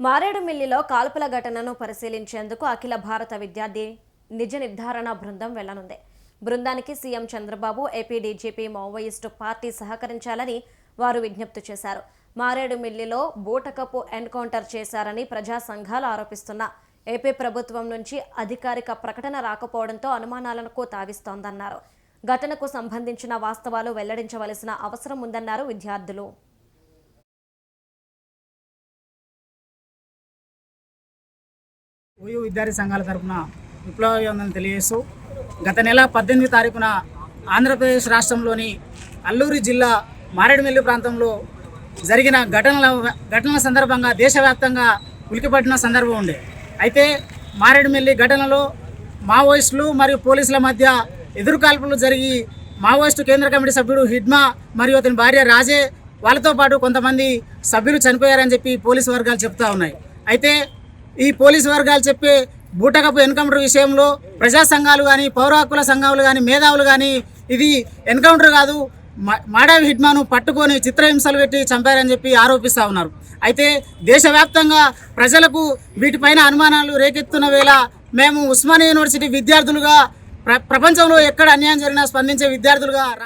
మారేడుమిల్లిలో కాల్పుల ఘటనను పరిశీలించేందుకు అఖిల భారత విద్యార్థి నిజ నిర్ధారణ బృందం వెళ్ళనుంది. బృందానికి CM Chandrababu AP DGP Maoist party సహకరించాలని వారు విజ్ఞప్తి చేశారు. మారేడుమిల్లిలో బూటకపు ఎన్కౌంటర్ చేశారని ప్రజా సంఘాలు ఆరోపిస్తున్న ఏపీ ప్రభుత్వం నుంచి అధికారిక ప్రకటన రాకపోవడంతో అనుమానాలకు తావిస్తోందన్నారు. ఘటనకు సంబంధించిన వాస్తవాలు వెల్లడించవలసిన అవసరం ఉందన్నారు విద్యార్థులు. ఓయూ విద్యార్థి సంఘాల తరఫున విప్లవాభివందనం తెలియజేస్తూ గత నెల పద్దెనిమిది తారీఖున ఆంధ్రప్రదేశ్ రాష్ట్రంలోని అల్లూరి జిల్లా మారేడుమిల్లి ప్రాంతంలో జరిగిన ఘటనల ఘటనల సందర్భంగా దేశవ్యాప్తంగా ఉలికిపట్టిన సందర్భం ఉండే అయితే మారేడుమిల్లి ఘటనలో మావోయిస్టులు మరియు పోలీసుల మధ్య ఎదురుకాల్పులు జరిగి మావోయిస్టు కేంద్ర కమిటీ సభ్యుడు హిడ్మా మరియు అతని భార్య రాజే వాళ్ళతో పాటు కొంతమంది సభ్యులు చనిపోయారని చెప్పి పోలీసు వర్గాలు చెప్తా ఉన్నాయి. అయితే ఈ పోలీసు వర్గాలు చెప్పే బూటకపు ఎన్కౌంటర్ విషయంలో ప్రజా సంఘాలు కానీ పౌర హక్కుల సంఘాలు కానీ మేధావులు కానీ ఇది ఎన్కౌంటర్ కాదు. మా- మాడావి హిడ్మాను పట్టుకొని చిత్రహింసలు పెట్టి చంపారని చెప్పి ఆరోపిస్తూ ఉన్నారు. అయితే దేశవ్యాప్తంగా ప్రజలకు వీటిపైన అనుమానాలు రేకెత్తున్న వేళ మేము ఉస్మానియా యూనివర్సిటీ విద్యార్థులుగా ప్ర ప్రపంచంలో ఎక్కడ అన్యాయం జరిగినా స్పందించే విద్యార్థులుగా